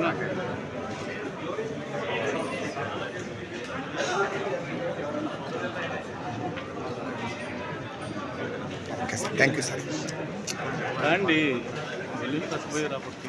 Okay sir thank you sir. రండి. వెళ్ళి చచ్చిపోయి రాబట్టి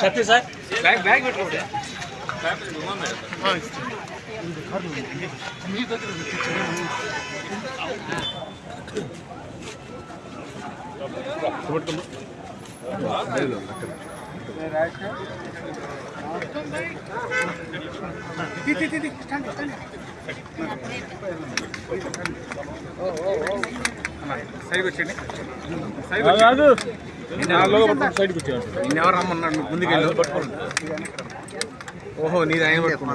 సత్య సార్ బ్యాగ్ బ్యాగ్ పెట్టుకోండి మీ దగ్గర సైడ్కి వచ్చేయండి సైడ్ కాదు సైడ్కి వచ్చాను నిన్ను ఎవరు రమ్మన్నాడు ముందుకు వెళ్ళి పట్టుకోండి ఓహో నీది ఆయన పట్టుకున్నా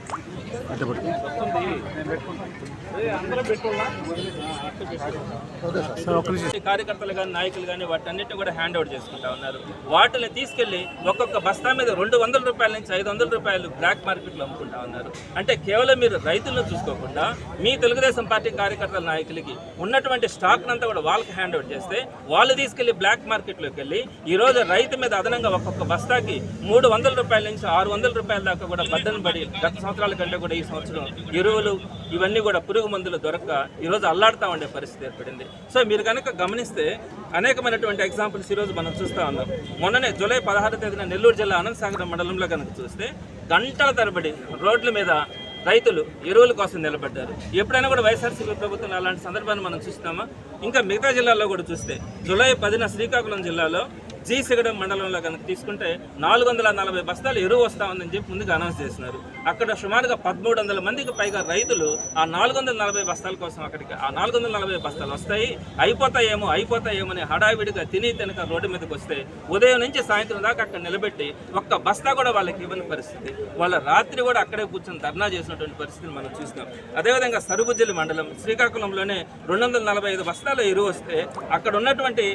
కార్యకర్తలు కానీ నాయకులు కానీ వాటన్నిటిని కూడా హ్యాండ్ ఓవర్ చేసుకుంటా ఉన్నారు. వాటిని తీసుకెళ్ళి ఒక్కొక్క బస్తా మీద రెండు వందల రూపాయల నుంచి ఐదు వందల రూపాయలు బ్లాక్ మార్కెట్లో అమ్ముకుంటా ఉన్నారు. అంటే కేవలం మీరు రైతులను చూసుకోకుండా మీ తెలుగుదేశం పార్టీ కార్యకర్తల నాయకులకి ఉన్నటువంటి స్టాక్ అంతా కూడా వాళ్ళకి హ్యాండ్ ఓవర్ చేస్తే వాళ్ళు తీసుకెళ్ళి బ్లాక్ మార్కెట్లోకి వెళ్ళి ఈ రోజు రైతు మీద అదనంగా ఒక్కొక్క బస్తాకి మూడు వందల రూపాయల నుంచి ఆరు వందల రూపాయల దాకా కూడా బద్దలు పడి గత సంవత్సరాల కంటే కూడా ఈ సంవత్సరం ఎరువులు ఇవన్నీ కూడా పురుగు మందులు దొరక్క ఈరోజు అల్లాడుతూ ఉండే పరిస్థితి ఏర్పడింది. సో మీరు కనుక గమనిస్తే అనేకమైనటువంటి ఎగ్జాంపుల్స్ ఈరోజు మనం చూస్తూ ఉన్నాం. మొన్ననే జూలై పదహారు తేదీన నెల్లూరు జిల్లా అనంతసాగరం మండలంలో కనుక చూస్తే గంటల తరబడి రోడ్ల మీద రైతులు ఎరువుల కోసం నిలబడ్డారు. ఎప్పుడైనా కూడా వైఎస్ఆర్సీపీ ప్రభుత్వం అలాంటి సందర్భాన్ని మనం చూస్తామా? ఇంకా మిగతా జిల్లాల్లో కూడా చూస్తే జూలై పదిన శ్రీకాకుళం జిల్లాలో జీసగడం మండలంలో కనుక తీసుకుంటే నాలుగు వందల నలభై బస్తాలు ఎరువు వస్తా ఉందని చెప్పి ముందుగా అనౌన్స్ చేసినారు అక్కడ సుమారుగా పదమూడు వందల మందికి పైగా రైతులు ఆ నాలుగు వందల నలభై బస్తాల కోసం అక్కడికి ఆ నాలుగు వందల నలభై బస్తాలు వస్తాయి. అయిపోతాయేమో అయిపోతాయేమో అని హడావిడిగా తిని తినక రోడ్డు మీదకి వస్తే ఉదయం నుంచి సాయంత్రం దాకా అక్కడ నిలబెట్టి ఒక్క బస్తా కూడా వాళ్ళకి ఇవ్వని పరిస్థితి. వాళ్ళ రాత్రి కూడా అక్కడే కూర్చొని ధర్నా చేసినటువంటి పరిస్థితిని మనం చూస్తాం అదేవిధంగా సరుబుజ్జిలి మండలం శ్రీకాకుళంలోనే రెండు వందల నలభై ఐదు బస్తాల ఎరువు వస్తే అక్కడ ఉన్నటువంటి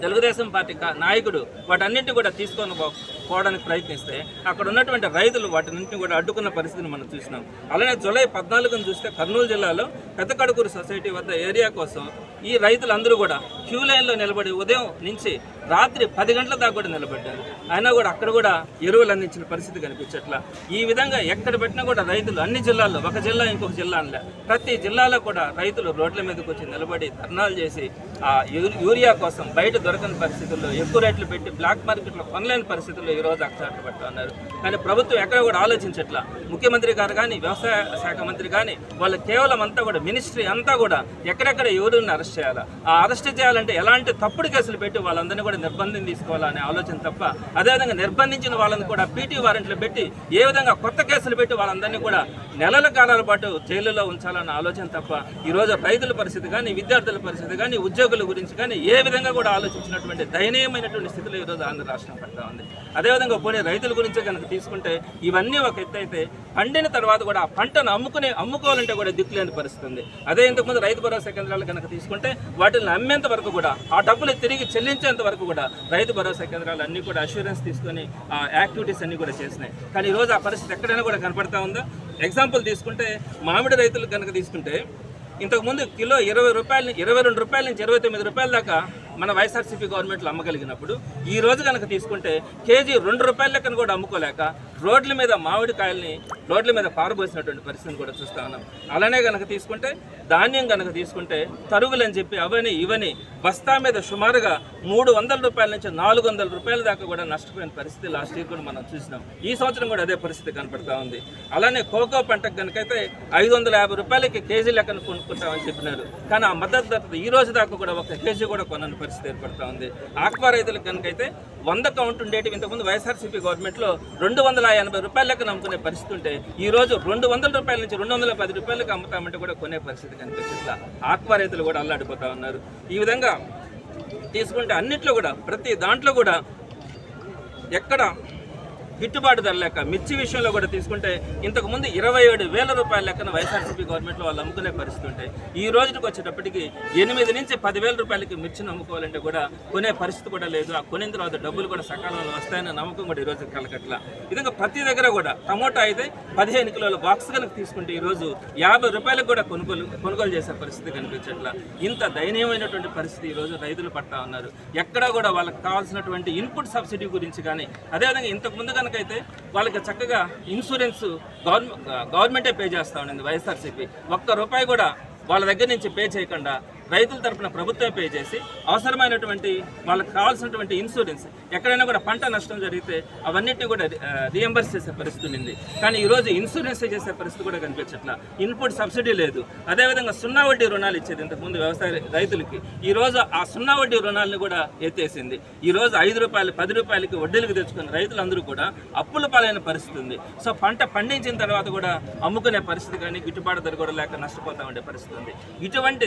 తెలుగుదేశం పార్టీ నాయకుడు వాటన్నింటినీ కూడా తీసుకొని పో- పోవడానికి ప్రయత్నిస్తే అక్కడ ఉన్నటువంటి రైతులు వాటిన్నింటిని కూడా అడ్డుకున్న పరిస్థితిని మనం చూసినాం. అలానే జూలై పద్నాలుగును చూస్తే కర్నూలు జిల్లాలో పెద్దకడుకూరు సొసైటీ వద్ద ఏరియా కోసం ఈ రైతులందరూ కూడా క్యూ లైన్లో నిలబడి ఉదయం నుంచి రాత్రి పది గంటల దాకా కూడా నిలబడ్డారు. అయినా కూడా అక్కడ కూడా ఎరువులు అందించిన పరిస్థితి కనిపించట్లా. ఈ విధంగా ఎక్కడ పెట్టినా కూడా రైతులు అన్ని జిల్లాల్లో ఒక జిల్లా ఇంకొక జిల్లా అనలే ప్రతి జిల్లాలో కూడా రైతులు రోడ్ల మీదకి వచ్చి నిలబడి ధర్నాలు చేసి ఆ యూ- యూరియా కోసం బయట దొరకని పరిస్థితుల్లో ఎక్కువ రేట్లు పెట్టి బ్లాక్ మార్కెట్లో కొనలేని పరిస్థితుల్లో ఈరోజు అక్షరాలు కానీ ప్రభుత్వం ఎక్కడ కూడా ఆలోచించట్లా. ముఖ్యమంత్రి గారు కానీ వ్యవసాయ శాఖ మంత్రి కానీ వాళ్ళు కేవలం అంతా కూడా మినిస్ట్రీ అంతా కూడా ఎక్కడెక్కడ ఎవరిని అరెస్ట్ చేయాలా? ఆ అరెస్ట్ చేయాలంటే ఎలాంటి తప్పుడు కేసులు పెట్టి వాళ్ళందరినీ కూడా నిర్బంధం తీసుకోవాలనే ఆలోచన తప్ప అదేవిధంగా నిర్బంధించిన వాళ్ళని కూడా పీటీ వారెంట్లు పెట్టి ఏ విధంగా కొత్త కేసులు పెట్టి వాళ్ళందరినీ కూడా నెలల కాలాల పాటు జైలులో ఉంచాలన్న ఆలోచన తప్ప ఈరోజు రైతుల పరిస్థితి కానీ విద్యార్థుల పరిస్థితి కానీ ఉద్యోగుల గురించి కానీ ఏ విధంగా కూడా ఆలోచించినటువంటి దయనీయమైనటువంటి స్థితిలో ఈరోజు ఆంధ్ర రాష్ట్రం పడతా ఉంది. అదేవిధంగా పోనీ రైతుల గురించి కనుక తీసుకుంటే ఇవన్నీ ఒక ఎత్తు అయితే పండిన తర్వాత కూడా ఆ పంటను అమ్ముకునే అమ్ముకోవాలంటే కూడా దిక్కులేని పరిస్థితి ఉంది అదే ఇంతకుముందు రైతు భరోసా కేంద్రాలు కనుక తీసుకుంటే వాటిని అమ్మేంత వరకు కూడా ఆ డబ్బులు తిరిగి చెల్లించేంత వరకు కూడా రైతు భరోసా కేంద్రాలు అన్నీ కూడా అష్యూరెన్స్ తీసుకొని ఆ యాక్టివిటీస్ అన్నీ కూడా చేసినాయి. కానీ ఈరోజు ఆ పరిస్థితి ఎక్కడైనా కూడా కనపడతా ఉందా? ఎగ్జాంపుల్ తీసుకుంటే మామిడి రైతులు కనుక తీసుకుంటే ఇంతకుముందు కిలో ఇరవై రూపాయల ఇరవై రెండు రూపాయల నుంచి ఇరవై తొమ్మిది రూపాయల దాకా మన వైఎస్ఆర్సీపీ గవర్నమెంట్లో అమ్మగలిగినప్పుడు ఈ రోజు కనుక తీసుకుంటే కేజీ రెండు రూపాయల కూడా అమ్ముకోలేక రోడ్ల మీద మామిడికాయల్ని రోడ్ల మీద పారబోసినటువంటి పరిస్థితిని కూడా చూస్తా ఉన్నాం. అలానే కనుక తీసుకుంటే ధాన్యం కనుక తీసుకుంటే తరుగులని చెప్పి అవని ఇవని బస్తా మీద సుమారుగా మూడు వందల రూపాయల నుంచి నాలుగు వందల రూపాయల దాకా కూడా నష్టపోయిన పరిస్థితి లాస్ట్ ఇయర్ కూడా మనం చూసినాం. ఈ సంవత్సరం కూడా అదే పరిస్థితి కనపడతా ఉంది. అలానే కోకో పంటకు కనుకైతే ఐదు వందల యాభై రూపాయలకి కేజీ లెక్కన కొనుక్కుంటామని చెప్పినారు. కానీ ఆ మద్దతు ధర ఈ రోజు దాకా కూడా ఒక కేజీ కూడా కొనని పరిస్థితి ఏర్పడతా ఉంది. ఆక్వా రైతులకు కనుకైతే వంద కౌంట్ ఉండేటివి ఇంతకుముందు వైఎస్ఆర్సీపీ గవర్నమెంట్లో రెండు వందల ఎనభై రూపాయల లెక్కన అమ్ముకునే పరిస్థితి ఉంటే ఈ రోజు రెండు వందల రూపాయల నుంచి రెండు వందల పది రూపాయలకు అమ్ముతామంటే కూడా కొనే పరిస్థితి కనిపించట్లా. ఆక్వా రైతులు కూడా అల్లాడిపోతా ఉన్నారు. ఈ విధంగా తీసుకుంటే అన్నిట్లో కూడా ప్రతి దాంట్లో కూడా ఎక్కడ గిట్టుబాటు ధర లెక్క మిర్చి విషయంలో కూడా తీసుకుంటే ఇంతకు ముందు ఇరవై ఏడు వేల రూపాయల లెక్కన వైఎస్ఆర్సీపీ గవర్నమెంట్లో వాళ్ళు అమ్ముకునే పరిస్థితి ఉంటే ఈ రోజుకి వచ్చేటప్పటికి ఎనిమిది నుంచి పదివేల రూపాయలకి మిర్చిని అమ్ముకోవాలంటే కూడా కొనే పరిస్థితి కూడా లేదు. ఆ కొనిన తర్వాత డబ్బులు కూడా సకాలంలో వస్తాయన్న నమ్మకం కూడా ఈ రోజు కలగట్ల విధంగా ప్రతి దగ్గర కూడా టమోటా అయితే పదిహేను కిలోల బాక్స్ కనుక తీసుకుంటే ఈరోజు యాభై రూపాయలకు కూడా కొనుగోలు కొనుగోలు చేసే పరిస్థితి కనిపించట్ల. ఇంత దయనీయమైనటువంటి పరిస్థితి ఈ రోజు రైతులు పడతా ఉన్నారు. ఎక్కడా కూడా వాళ్ళకి కావాల్సినటువంటి ఇన్పుట్ సబ్సిడీ గురించి కానీ అదేవిధంగా ఇంతకు ముందుగా కనుక అయితే వాళ్ళకి చక్కగా ఇన్సూరెన్స్ గవర్నమెంట్ గవర్నమెంటే పే చేస్తా ఉండింది వైఎస్ఆర్సీపీ. ఒక్క రూపాయి కూడా వాళ్ళ దగ్గర నుంచి పే చేయకుండా రైతుల తరపున ప్రభుత్వం పే చేసి అవసరమైనటువంటి వాళ్ళకి కావాల్సినటువంటి ఇన్సూరెన్స్ ఎక్కడైనా కూడా పంట నష్టం జరిగితే అవన్నిటిని కూడా రియంబర్స్ చేసే పరిస్థితి ఉంది. కానీ ఈరోజు ఇన్సూరెన్స్ చేసే పరిస్థితి కూడా కనిపించట్లా. ఇన్పుట్ సబ్సిడీ లేదు. అదేవిధంగా సున్నా వడ్డీ రుణాలు ఇచ్చేది ఇంతకుముందు వ్యవసాయ రైతులకి. ఈ రోజు ఆ సున్నా వడ్డీ రుణాలను కూడా ఎత్తేసింది. ఈ రోజు ఐదు రూపాయలు పది రూపాయలకి వడ్డీలకు తెచ్చుకున్న రైతులందరూ కూడా అప్పుల పాలైన పరిస్థితి ఉంది. సో పంట పండించిన తర్వాత కూడా అమ్ముకునే పరిస్థితి కానీ గిట్టుబాటు ధర కూడా లేక నష్టపోతా ఉండే పరిస్థితి ఉంది. ఇటువంటి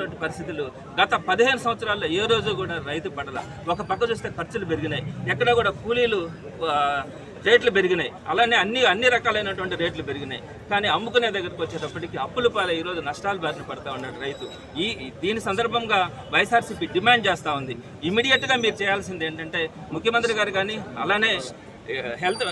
ఉన్నటువంటి పరిస్థితులు గత పదిహేను సంవత్సరాల్లో ఏ రోజు కూడా రైతు పడల ఒక పక్క చూస్తే ఖర్చులు పెరిగినాయి ఎక్కడ కూడా కూలీలు రేట్లు పెరిగినాయి. అలానే అన్ని అన్ని రకాలైనటువంటి రేట్లు పెరిగినాయి. కానీ అమ్ముకునే దగ్గరకు వచ్చేటప్పటికి అప్పుల పాలై ఈరోజు నష్టాలు బారిన పడతా ఉన్నాడు రైతు. ఈ ఈ- దీని సందర్భంగా వైఎస్ఆర్సీపీ డిమాండ్ చేస్తూ ఉంది. ఇమీడియట్గా మీరు చేయాల్సింది ఏంటంటే ముఖ్యమంత్రి గారు కానీ అలానే హెల్త్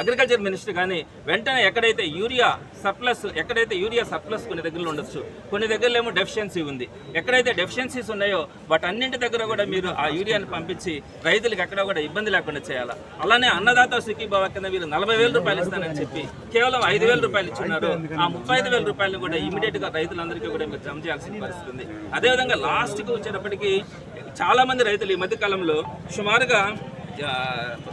అగ్రికల్చర్ మినిస్టర్ కానీ వెంటనే ఎక్కడైతే యూరియా సర్ప్లస్ ఎక్కడైతే యూరియా సర్ప్లస్ కొన్ని దగ్గరలో ఉండొచ్చు కొన్ని దగ్గరలో ఏమో డెఫిషియన్సీ ఉంది. ఎక్కడైతే డెఫిషియన్సీస్ ఉన్నాయో వాటన్నింటి దగ్గర కూడా మీరు ఆ యూరియాని పంపించి రైతులకు ఎక్కడ కూడా ఇబ్బంది లేకుండా చేయాలి? అలానే అన్నదాత సుఖీభావ కింద మీరు నలభై వేల రూపాయలు ఇస్తానని చెప్పి కేవలం ఐదు వేల రూపాయలు ఇచ్చున్నారు ఆ ముప్పై ఐదు వేల రూపాయలు కూడా ఇమీడియట్గా రైతులందరికీ కూడా మీరు జమ చేయాల్సిన పరిస్థితి ఉంది అదేవిధంగా లాస్ట్కి వచ్చేటప్పటికి చాలామంది రైతులు ఈ మధ్య కాలంలో సుమారుగా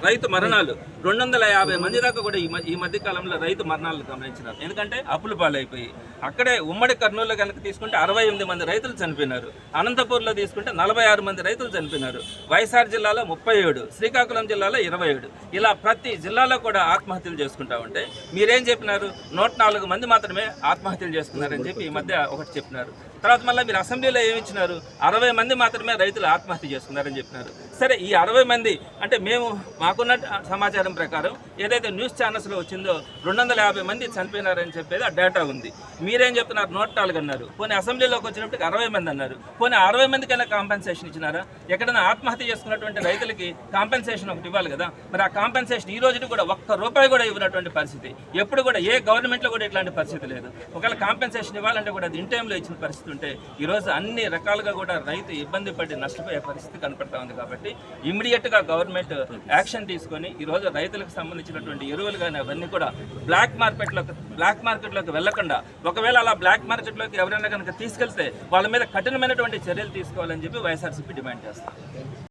రైతు మరణాలు. రెండు వందల యాభై మంది దాకా కూడా ఈ మ- ఈ మధ్య కాలంలో రైతు మరణాలు గమనించినారు. ఎందుకంటే అప్పులు పాలైపోయి. అక్కడే ఉమ్మడి కర్నూలులో కనుక తీసుకుంటే అరవై ఎనిమిది మంది రైతులు చనిపోయినారు. అనంతపూర్లో తీసుకుంటే నలభై ఆరు మంది రైతులు చనిపోయినారు. వైఎస్ఆర్ జిల్లాలో ముప్పై ఏడు శ్రీకాకుళం జిల్లాలో ఇరవై ఏడు. ఇలా ప్రతి జిల్లాలో కూడా ఆత్మహత్యలు చేసుకుంటా ఉంటే మీరేం చెప్పినారు? నూట నాలుగు మంది మాత్రమే ఆత్మహత్యలు చేసుకున్నారని చెప్పి ఈ మధ్య ఒకటి చెప్పినారు. తర్వాత మళ్ళీ మీరు అసెంబ్లీలో ఏమిచ్చినారు అరవై మంది మాత్రమే రైతులు ఆత్మహత్య చేసుకున్నారని చెప్పినారు. సరే ఈ అరవై మంది అంటే మేము మాకున్న సమాచారం ప్రకారం ఏదైతే న్యూస్ ఛానల్స్లో వచ్చిందో రెండు వందల యాభై మంది చనిపోయినారని చెప్పేది ఆ డేటా ఉంది. మీరేం చెప్తున్నారు? నూట నాలుగు అన్నారు. పోనీ అసెంబ్లీలోకి వచ్చినప్పటికి అరవై మంది అన్నారు. పోనీ అరవై మందికైనా కాంపెన్సేషన్ ఇచ్చినారా? ఎక్కడైనా ఆత్మహత్య చేసుకున్నటువంటి రైతులకి కాంపెన్సేషన్ ఒకటి ఇవ్వాలి కదా. మరి ఆ కాంపెన్సేషన్ ఈ రోజు కూడా ఒక్క రూపాయి కూడా ఇవ్వనటువంటి పరిస్థితి. ఎప్పుడు కూడా ఏ గవర్నమెంట్లో కూడా ఇట్లాంటి పరిస్థితి లేదు. ఒకవేళ కాంపెన్సేషన్ ఇవ్వాలంటే కూడా అది ఇన్ టైంలో ఇచ్చిన పరిస్థితి చూసుకుంటే ఈ రోజు అన్ని రకాలుగా కూడా రైతు ఇబ్బంది పడి నష్టపోయే పరిస్థితి కనపడతా ఉంది కాబట్టి ఇమీడియట్గా గవర్నమెంట్ యాక్షన్ తీసుకొని ఈరోజు రైతులకు సంబంధించినటువంటి ఎరువులు కానీ అవన్నీ కూడా బ్లాక్ మార్కెట్లోకి బ్లాక్ మార్కెట్లోకి వెళ్ళకుండా ఒకవేళ అలా బ్లాక్ మార్కెట్లోకి ఎవరైనా కనుక తీసుకెళ్తే వాళ్ళ మీద కఠినమైనటువంటి చర్యలు తీసుకోవాలని చెప్పి వైఎస్ఆర్సీపీ డిమాండ్ చేస్తారు